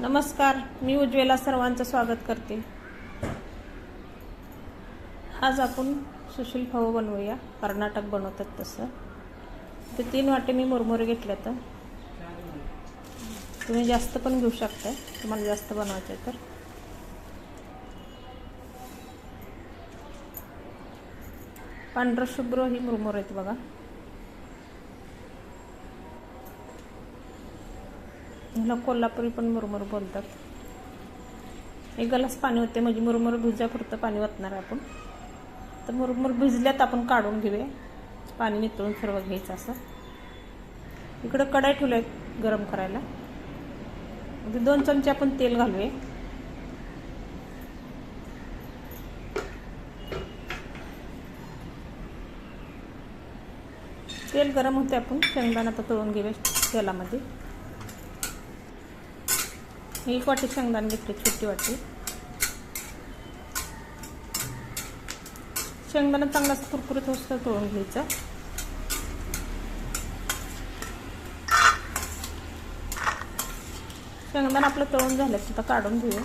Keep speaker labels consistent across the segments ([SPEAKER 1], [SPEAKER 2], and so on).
[SPEAKER 1] नमस्कार मी उज्ज्वला सर्वांचं स्वागत करते. आज आपण सुशील भाऊ बनवूया कर्नाटक बनवतात तसं. ते तीन वाटे मी मुरमुरे घेतले तर तुम्ही जास्त पण घेऊ शकता तुम्हाला जास्त बनवायचं आहे तर. पांढरशुभ्र ही मुरमुरे आहेत बघा. ह्याला कोल्हापुरी पण मुरमुर बोलतात. एक गलास पाणी होते म्हणजे मुरमुर भिजापुरतं पाणी वाचणार आहे आपण. तर मुरमुर भिजल्यात आपण काढून घेऊया. पाणी नितळून सर्व घ्यायचं असं. इकडं कढाई ठेवलं गरम करायला. म्हणजे दोन चमचे आपण तेल घालूया. तेल गरम होते आपण. शेंगदाणा तर तळून घेऊया तेलामध्ये. मी एक वाटी शेंगदाणे घेतले छोटी वाटी. शेंगदाणा चांगला कुरकुरीत होतं तळून घ्यायचं. शेंगदाणा आपलं तळून झालं सुद्धा काढून घेऊया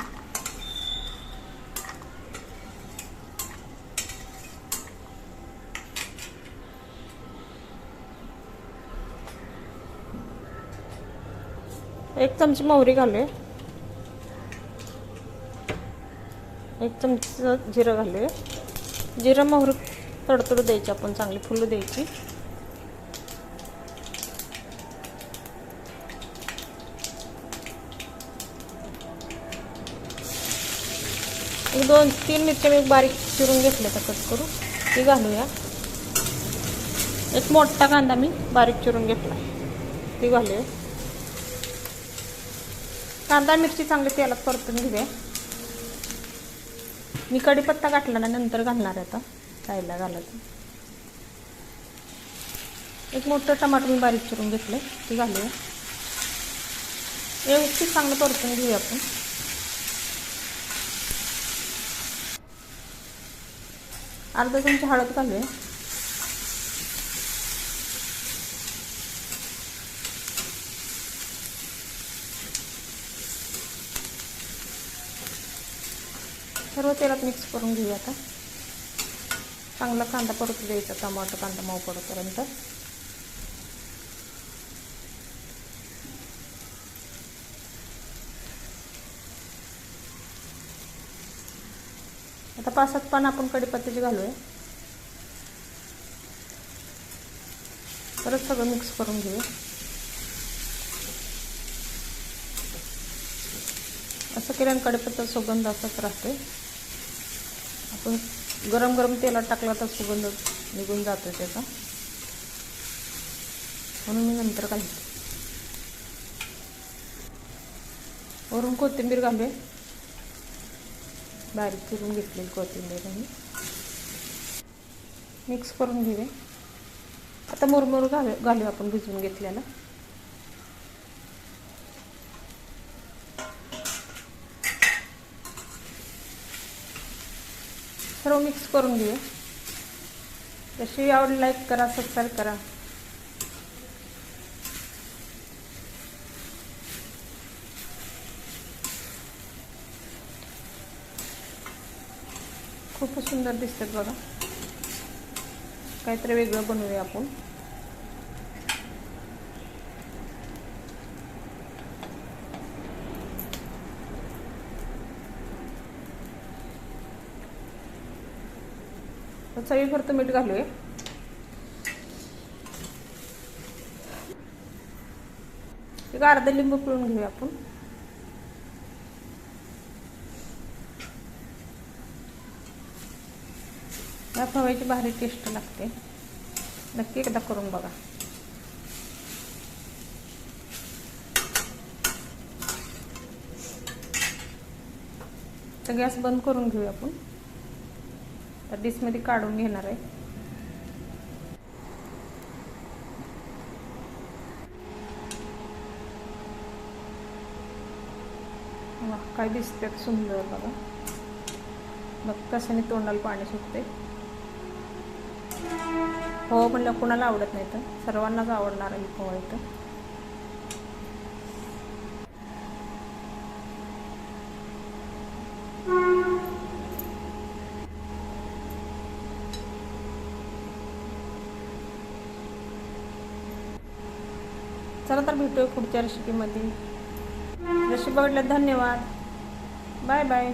[SPEAKER 1] एक चमची मोहरी घालूया. एक चमचा जिरं घालूया. जिरं मोहर तडतड द्यायची आपण चांगली फुलं द्यायची. एक दोन तीन मिरच्या मी बारीक चिरून घेतल्या तर कट करू ती घालूया. एक मोठा कांदा मी बारीक चिरून घेतला. ती घालूया. कांदा मिरची चांगली तेलात परतून घेऊया. मी कढीपत्ता गाठला ना नंतर घालणार आहे आता. साईडला घालायचं एक मोठं टमाटर मी बारीक चिरून घेतलं ते घालूया. व्यवस्थित चांगलं परतून घेऊया आपण. अर्धा चमचा हळद घालूया. सर्व तेलात मिक्स करून घेऊया आता. चांगला कांदा परतू द्यायचा टमाटर कांदा मऊ पडतोपर्यंत. आता पाच सात पानं आपण कढीपत्त्याची घालूया. परत सगळं मिक्स करून घेऊया. असं केल्यानं कढीपत्ता सुगंध असाच राहते पण गरम गरम तेलात टाकला तर सुगंध निघून जातो त्याचा. म्हणून मी नंतर घालते. वरून कोथिंबीर घालूया बारीक चिरून घेतलेली कोथिंबीर आणि मिक्स करून घेऊया. आता मुरमुर घालू घालू आपण भिजवून घेतल्याला सर्व मिक्स करून घेऊ. जशी आवड लाईक करा सबस्क्राईब करा. खूपच सुंदर दिसतात बघा. काहीतरी वेगळं बनवूया आपण. चवीपुरतं मीठ घालूया. एक अर्धा लिंबू पिळून घेऊया आपण. या फव्याची भारी टेस्ट लागते. नक्की एकदा करून बघा. तर गॅस बंद करून घेऊया आपण. आता डिशमध्ये काढून घेणार आहे. वा काय दिसतात सुंदर बघा. बघ कशाने तोंडाला पाणी सुटते हो म्हणलं कुणाला आवडत नाही तर. सर्वांनाच आवडणार आहे पोहा इथं चला तर भेटूया पुढच्या रेसिपीमध्ये रेसिपी आवडल्या धन्यवाद. Bye bye